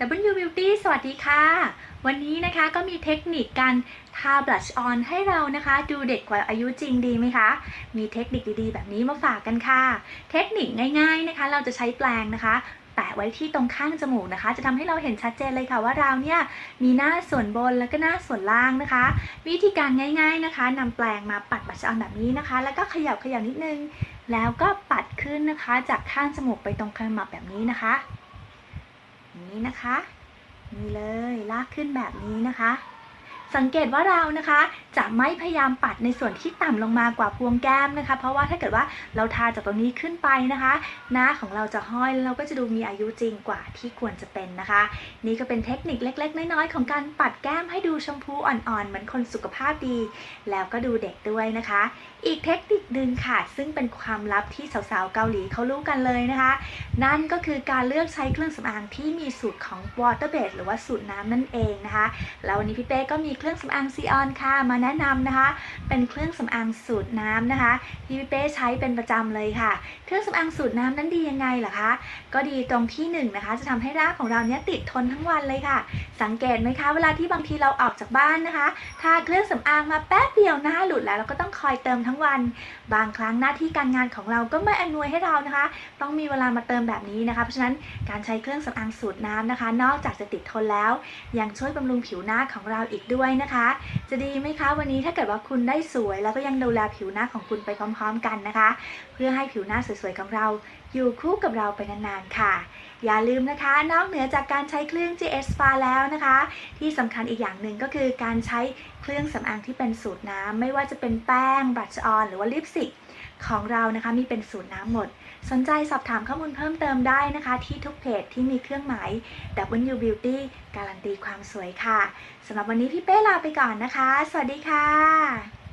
W Beauty สวัสดีค่ะ วันนี้นะคะก็มีเทคนิคการทาบลัชออนให้เรานะคะ ดูเด็กกว่าอายุจริงดีไหมคะ มีเทคนิคดีๆ แบบนี้มาฝากกันค่ะ เทคนิคง่ายๆนะคะ เราจะใช้แปรงนะคะแปะไว้ที่ตรงข้างจมูกนะคะ จะทำให้เราเห็นชัดเจนเลยค่ะว่าเราเนี่ยมีหน้าส่วนบนแล้วก็หน้าส่วนล่างนะคะ วิธีการง่ายๆนะคะนำแปรงมาปัดบลัชออนแบบนี้นะคะ แล้วก็เขยับขยับนิดนึง แล้วก็ปัดขึ้นนะคะ จากข้างจมูกไปตรงขมับแบบนี้นะคะ นี้นะคะ นี่เลยลากขึ้นแบบนี้นะคะ สังเกตว่าเรานะคะจะไม่พยายามปัดในส่วนที่ต่ำลงมากว่าพวงแก้มนะคะ เพราะว่าถ้าเกิดว่าเราทาจากตรงนี้ขึ้นไปนะคะ หน้าของเราจะห้อยเราก็จะดูมีอายุจริงกว่าที่ควรจะเป็นนะคะ นี่ก็เป็นเทคนิคเล็ก ๆ น้อยๆของการปัดแก้มให้ดูชมพูอ่อนๆ เหมือนคนสุขภาพดี แล้วก็ดูเด็กด้วยนะคะ อีกเทคนิคหนึ่งค่ะ ซึ่งเป็นความลับที่สาวๆเกาหลีเขารู้กันเลยนะคะ นั่นก็คือการเลือกใช้เครื่องสำอางที่มีสูตรของ water base หรือว่าสูตรน้ำนั่นเองนะคะแล้ววันนี้พี่เป้ก็มีเครื่องสำอางซีออนค่ะ มาแนะนำนะคะ เป็นเครื่องสำอางสูตรน้ำนะคะที่พี่เป้ใช้เป็นประจำเลยค่ะ เครื่องสำอางสูตรน้ำนั้นดียังไงล่ะคะ ก็ดีตรงที่หนึ่งนะคะ จะทำให้รากของเราเนี้ยติดทนทั้งวันเลยค่ะ สังเกตไหมคะ เวลาที่บางทีเราออกจากบ้านนะคะทาเครื่องสำอางมาแป๊บเดียวหน้าหลุดแล้วเราก็ต้องคอยเติมทั้งวัน บางครั้งหน้าที่การงานของเราก็ไม่อำนวยให้เรานะคะ ต้องมีเวลามาเติมแบบนี้นะคะ เพราะฉะนั้นการใช้เครื่องสำอางสูตรน้ำนะคะ นอกจากจะติดทนแล้ว ยังช่วยบำรุงผิวหน้าของเราอีกด้วยนะคะ จะดีไหมคะวันนี้ถ้าเกิดว่าคุณได้สวย แล้วก็ยังดูแลผิวหน้าของคุณไปพร้อม ๆ กันนะคะ เพื่อให้ผิวหน้าสวยๆของเราอยู่คู่กับเราไปนานๆค่ะ อย่าลืมนะคะ นอกเหนือจากการใช้เครื่อง GS Spa แล้วนะคะ ที่สำคัญอีกอย่างหนึ่งก็คือการใช้เครื่องสำอางที่เป็นสูตรน้ำไม่ว่าจะเป็นแป้ง บลัชออน หรือว่าลิปสติกของเรานะคะมีเป็นสูตรน้ำหมด สนใจสอบถามข้อมูลเพิ่มเติมได้นะคะ ที่ทุกเพจที่มีเครื่องหมาย W Beauty การันตีความสวยค่ะสำหรับวันนี้พี่เป้ลาไปก่อนนะคะ สวัสดีค่ะ